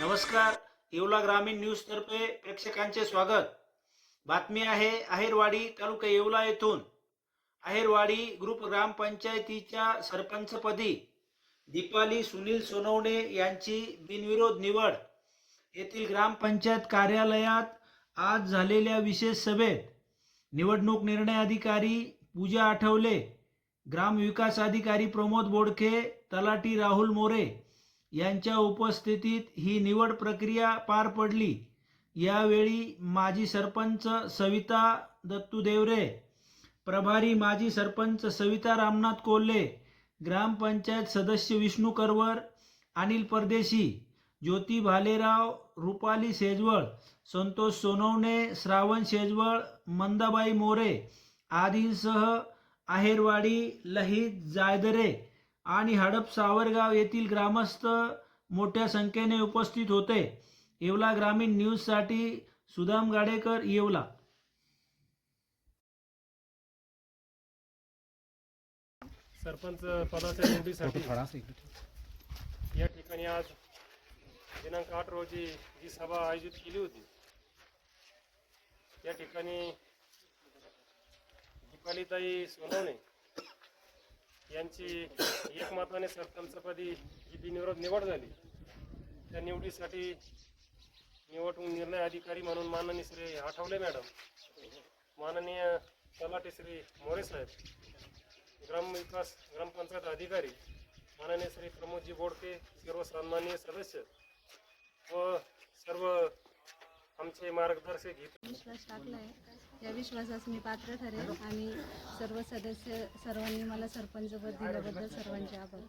नमस्कार. येवला ग्रामीण न्यूज तर्फे प्रेक्षकांचे स्वागत. बातमी आहे आहेरवाडी तालुका येवला येथून. आहेरवाडी ग्रुप ग्रामपंचायतीच्या सरपंचपदी दीपाली सुनील सोनवणे यांची बिनविरोध निवड. येथील ग्रामपंचायत कार्यालयात आज झालेल्या विशेष सभेत निवडणूक निर्णय अधिकारी पूजा आठवले ग्रामविकास अधिकारी प्रमोद बोडके तलाटी राहुल मोरे यांच्या उपस्थितीत ही निवड प्रक्रिया पार पडली. यावेळी माजी सरपंच सविता दत्तू देवरे प्रभारी माजी सरपंच सविता रामनाथ कोल्हे ग्रामपंचायत सदस्य विष्णू करवर अनिल परदेशी ज्योती भालेराव रुपाली शेजवळ संतोष सोनवणे श्रावण शेजवळ मंदाबाई मोरे आदींसह आहेरवाडी लहित जायदरे आणि हडप सावरगाव येथील ग्रामस्थ मोठ्या संख्येने उपस्थित होते. येवला ग्रामीण न्यूजसाठी सुदाम गाडेकर येवला. सरपंच पदाच्या निवडीसाठी या ठिकाणी आज दिनांक आठ रोजी जी सभा आयोजित केली होती या ठिकाणी दीपालीताई सोनवणे यांची एकमताने सरपंचपदी जी बिनविरोध निवड झाली. त्या निवडीसाठी निवडणूक निर्णय अधिकारी म्हणून माननीय श्री आठवले मॅडम माननीय तलाटे श्री मोरे साहेब ग्रामविकास ग्रामपंचायत अधिकारी माननीय श्री प्रमोदजी बोडके सर्व सन्माननीय सदस्य व सर्व आमचे मार्गदर्शक विश्वास टाकला आहे या विश्वासास मी पात्र ठरेल आणि सर्व सदस्य सर्वांनी मला सरपंच पद दिल्याबद्दल सर्वांचे आभार.